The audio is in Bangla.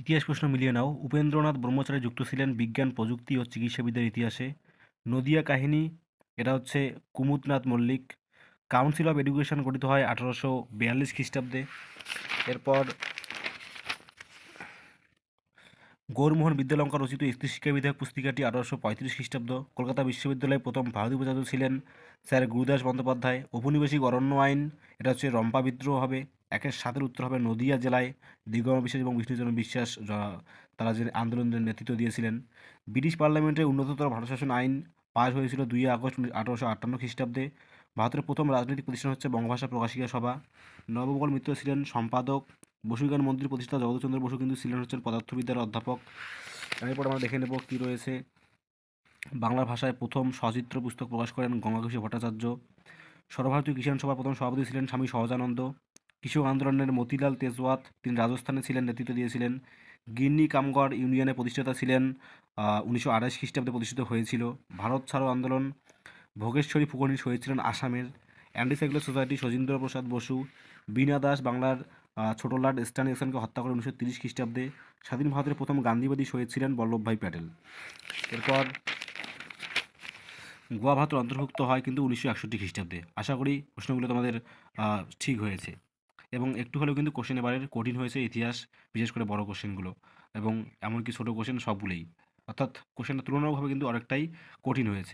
ইতিহাস প্রশ্ন মিলিয়ে নাও। উপেন্দ্রনাথ ব্রহ্মচারী যুক্ত ছিলেন বিজ্ঞান, প্রযুক্তি ও চিকিৎসাবিদ্যার ইতিহাসে। নদিয়া কাহিনী, এটা হচ্ছে Kumudnath Mallick. Council of education গঠিত হয় আঠারোশো বিয়াল্লিশ খ্রিস্টাব্দে। এরপর গৌরমোহন বিদ্যালঙ্কার রচিত স্ত্রী শিক্ষা বিধায়ক পুস্তিকাটি আঠারোশো পঁয়ত্রিশ খ্রিস্টাব্দ। কলকাতা বিশ্ববিদ্যালয়ে প্রথম ভারতীয় উপাচার্য ছিলেন স্যার গুরুদাস বন্দ্যোপাধ্যায়। ঔপনিবেশিক অরণ্য আইন, এটা হচ্ছে রম্পা বিদ্রোহ হবে। একের সাতের উত্তর হবে নদিয়া জেলায় দিগম বিশ্বাস এবং বিষ্ণুচন্দ্র বিশ্বাস তারা যে আন্দোলনের নেতৃত্ব দিয়েছিলেন। ব্রিটিশ পার্লামেন্টে উন্নততর ভারত শাসন আইন পাশ হয়েছিল দুই আগস্ট আঠারোশো আটান্ন খ্রিস্টাব্দে। ভারতের প্রথম রাজনৈতিক প্রতিষ্ঠান হচ্ছে বঙ্গভাষা প্রকাশিকা সভা। নবগোপাল মিত্র ছিলেন সম্পাদক। বসুবিজ্ঞান মন্দির প্রতিষ্ঠা জগদীশচন্দ্র বসু কিন্তু ছিলেন হচ্ছেন পদার্থবিদ্যার অধ্যাপক। এরপর আমরা দেখে নেব কী রয়েছে। বাংলা ভাষায় প্রথম সচিত্র পুস্তক প্রকাশ করেন গঙ্গাঘোষী ভট্টাচার্য। সর্বভারতীয় কিষাণ সভার প্রথম সভাপতি ছিলেন স্বামী সহজানন্দ। কৃষক আন্দোলনের মতিলাল তেজওয়াত তিনি রাজস্থানে ছিলেন নেতৃত্ব দিয়েছিলেন। গিন্নি কামগড় ইউনিয়নের প্রতিষ্ঠাতা ছিলেন উনিশশো আঠাশ খ্রিস্টাব্দে প্রতিষ্ঠিত হয়েছিল। ভারত ছাড়ো আন্দোলন ভোগেশ্বরী ফুকনি শহীদ ছিলেন আসামের। অ্যান্টিসাইক্লো সোসাইটি সজীন্দ্র প্রসাদ বসু বীণা দাস বাংলার আহ, ছোট লাট স্টান এক্সনকে হত্যা করে উনিশশো তিরিশ খ্রিস্টাব্দে স্বাধীন ভারতের প্রথম গান্ধীবাদী শহীদ ছিলেন বল্লভভাই প্যাটেল। এরপর গোয়া ভারতের অন্তর্ভুক্ত হয় কিন্তু উনিশশো একষট্টি খ্রিস্টাব্দে। আশা করি প্রশ্নগুলো তোমাদের ঠিক হয়েছে। এবং একটু হলেও কিন্তু কোশ্চেন এবারের কঠিন হয়েছে ইতিহাস, বিশেষ করে বড় কোশ্চেনগুলো এবং এমনকি ছোটো কোশ্চেন সবগুলোই। অর্থাৎ কোশ্চেনটা তুলনামূলকভাবে কিন্তু অনেকটাই কঠিন হয়েছে।